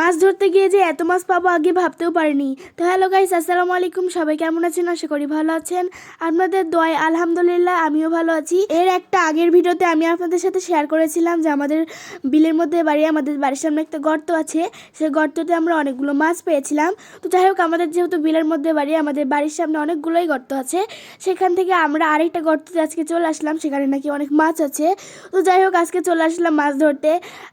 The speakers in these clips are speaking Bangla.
মাছ ধরতে গিয়ে যে এত মাছ পাবো আগে ভাবতেও পারিনি। তো হ্যালো গাইস আসসালামু আলাইকুম। সবাই কেমন আছেন? আশা করি ভালো আছেন। আপনাদের দয় আলহামদুলিল্লাহ আমিও ভালো আছি। এর একটা আগের ভিডিওতে আমি আপনাদের সাথে শেয়ার করেছিলাম যে আমাদের বিলের মধ্যে বাড়ি, আমাদের বাড়ির সামনে একটা গর্ত আছে। সেই গর্ততে আমরা অনেকগুলো মাছ পেয়েছিলাম। তো যাই হোক, আমাদের যেহেতু বিলের মধ্যে বাড়ি, আমাদের বাড়ির সামনে অনেকগুলোই গর্ত আছে। সেখান থেকে আমরা আরেকটা গর্ততে আজকে চলে আসলাম। সেখানে নাকি অনেক মাছ আছে। তো যাই হোক, আজকে চলে আসলাম মাছ ধরতে।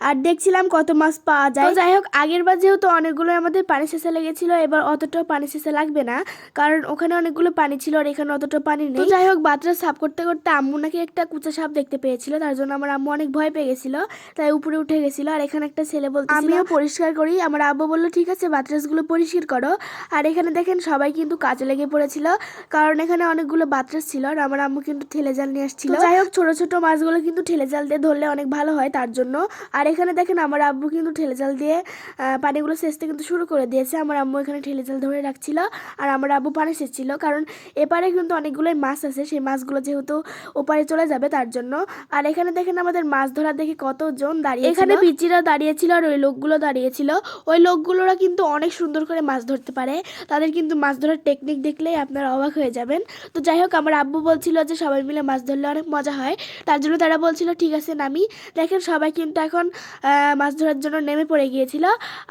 আর দেখছিলাম কত মাছ পাওয়া যায়। যাই হোক, আগের বার যেহেতু অনেকগুলো আমাদের পানি শেষে লেগেছিল এবার অতটাও পানি শেষে লাগবে না কারণ ওখানে অনেকগুলো পানি ছিল আর এখানে অতটা পানি নেই। যাই হোক বাতরা সাফ করতে করতে আম্মু নাকি একটা কুচা সাপ দেখতে পেয়েছিল তার জন্য আমার আম্মু অনেক ভয় পেয়ে গেছিল তাই উপরে উঠে গেছিল আর এখানে একটা ছেলে বলতে আমিও পরিষ্কার করি আমার আব্বু বলল ঠিক আছে বাতরাসগুলো পরিষ্কার করো। আর এখানে দেখেন সবাই কিন্তু কাজে লেগে পড়েছিল কারণ এখানে অনেকগুলো বাতরাস ছিল আর আমার আম্মু কিন্তু ঠেলে জাল নিয়ে আসছিল। যাই হোক ছোট ছোট মাছগুলো কিন্তু ঠেলে জাল দিয়ে ধরলে অনেক ভালো হয় তার জন্য। আর এখানে দেখেন আমার আব্বু কিন্তু ঠেলে জাল দিয়ে পানিগুলো সেচতে কিন্তু শুরু করে দিয়েছে। আমার আম্মু এখানে ঠেলে জাল ধরে রাখছিল আর আমার আব্বু পানি সেচছিল। কারণ এপারে কিন্তু অনেকগুলোই মাছ আছে। সেই মাছগুলো যেহেতু ওপারে চলে যাবে তার জন্য। আর এখানে দেখেন আমাদের মাছ ধরা দেখে কতজন দাঁড়িয়ে এখানে পিচিরা দাঁড়িয়েছিল আর ওই লোকগুলো দাঁড়িয়েছিল। ওই লোকগুলোরা কিন্তু অনেক সুন্দর করে মাছ ধরতে পারে। তাদের কিন্তু মাছ ধরার টেকনিক দেখলেই আপনারা অবাক হয়ে যাবেন। তো যাই হোক, আমার আব্বু বলছিল যে সবাই মিলে মাছ ধরলে অনেক মজা হয়। তার জন্য তারা বলছিল, ঠিক আছে নামি। দেখেন সবাই কিন্তু এখন মাছ ধরার জন্য নেমে পড়ে গিয়েছিল।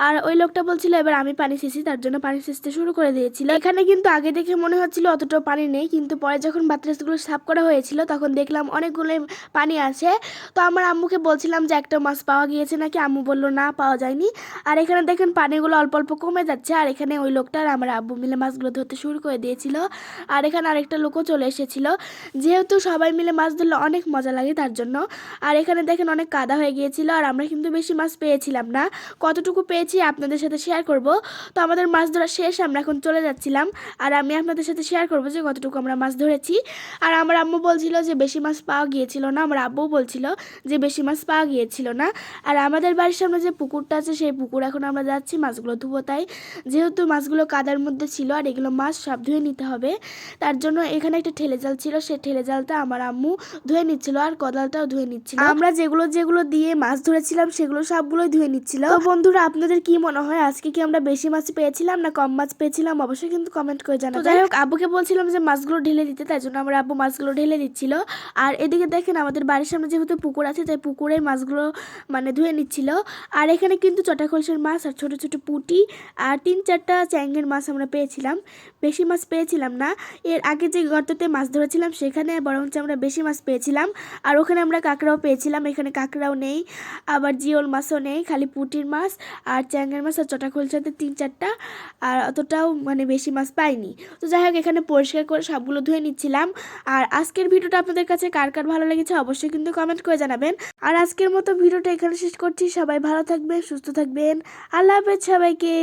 আর ওই লোকটা বলছিল, এবার আমি পানি সেচি তার জন্য পানি সেচতে শুরু করে দিয়েছিল। এখানে কিন্তু আগে দেখে মনে হচ্ছিল অতটাও পানি নেই, কিন্তু পরে যখন বাতরাসগুলো সাফ করা হয়েছিল, তখন দেখলাম অনেকগুলো পানি আছে। তো আমার আম্মুকে বলছিলাম যে, একটা মাছ পাওয়া গিয়েছে নাকি? আম্মু বলল, না, পাওয়া যায়নি। আর এখানে দেখেন পানিগুলো অল্প অল্প কমে যাচ্ছে, আর এখানে ওই লোকটা আর আমার আব্বু মিলে মাছগুলো ধরতে শুরু করে দিয়েছিল। আর এখানে আরেকটা লোকও চলে এসেছিল। যেহেতু সবাই মিলে মাছ ধরলে অনেক মজা লাগে তার জন্য। আর এখানে দেখেন অনেক কাদা হয়ে গিয়েছিল, আর আমরা কিন্তু বেশি মাছ পেয়েছিলাম না। কতটুকু পেয়েছি আপনাদের সাথে শেয়ার করব। তো আমাদের মাছ ধরা শেষ আমরা এখন চলে যাচ্ছিলাম। আর আমি আপনাদের সাথে শেয়ার করব যে কতটুকু আমরা মাছ ধরেছি। আর আমার আম্মু বলছিল যে বেশি মাছ পাওয়া গিয়েছিল না। আমার আব্বুও বলছিল যে বেশি মাছ পাওয়া গিয়েছিল না। আর আমাদের বাড়ির সামনে যে পুকুরটা আছে সেই পুকুর এখন আমরা যাচ্ছি মাছগুলো ধুবো তাই। যেহেতু মাছগুলো কাদার মধ্যে ছিল আর এগুলো মাছ সব ধুয়ে নিতে হবে তার জন্য এখানে একটা ঠেলে জাল ছিল। সেই ঠেলে জালটা আমার আম্মু ধুয়ে নিচ্ছিল আর কদালটাও ধুয়ে নিচ্ছিল। আমরা যেগুলো যেগুলো দিয়ে মাছ ধরেছিলাম সেগুলো সবগুলোই ধুয়ে নিচ্ছিল। বন্ধুরা আপনাদের কি মনে হয়? আজকে কি আমরা বেশি মাছ পেয়েছিলাম না কম মাছ পেয়েছিলাম? অবশ্যই কিন্তু কমেন্ট করে জানাবেন। যাই হোক আব্বুকে বলছিলাম যে মাছগুলো ঢেলে দিতে, তাই জন্য আমার আব্বু মাছগুলো ঢেলে দিচ্ছিল। আর এদিকে দেখেন, আমাদের বাড়ির সামনে যেহেতু পুকুর আছে, তাই পুকুরের মাছগুলো মানে ধুয়ে নিচ্ছিল। আর এখানে কিন্তু চটা খলসের মাছ আর ছোট ছোট পুঁটি আর তিন চারটা চ্যাংয়ের মাছ আমরা পেয়েছিলাম। বেশি মাছ পেয়েছিলাম না। এর আগে যে গর্ততে মাছ ধরেছিলাম, সেখানে বরঞ্চ আমরা বেশি মাছ পেয়েছিলাম। আর ওখানে আমরা কাঁকড়াও পেয়েছিলাম, এখানে কাঁকড়াও নেই। আবার জিওল মাছও নেই, খালি পুটির মাছ। আর চ্যাংয়ের মাছ আর চটা খোলসাতে তিন চারটা, আর অতটাও মানে বেশি মাছ পাইনি। তো যাই হোক, এখানে পরিষ্কার করে সবগুলো ধুয়ে নিচ্ছিলাম। আর আজকের ভিডিওটা আপনাদের কাছে কার কার ভালো লেগেছে অবশ্যই কিন্তু কমেন্ট করে জানাবেন। আর আজকের মতো ভিডিওটা এখানে শেষ করছি। সবাই ভালো থাকবেন, সুস্থ থাকবেন। আল্লাহ হাফেজ সবাইকে।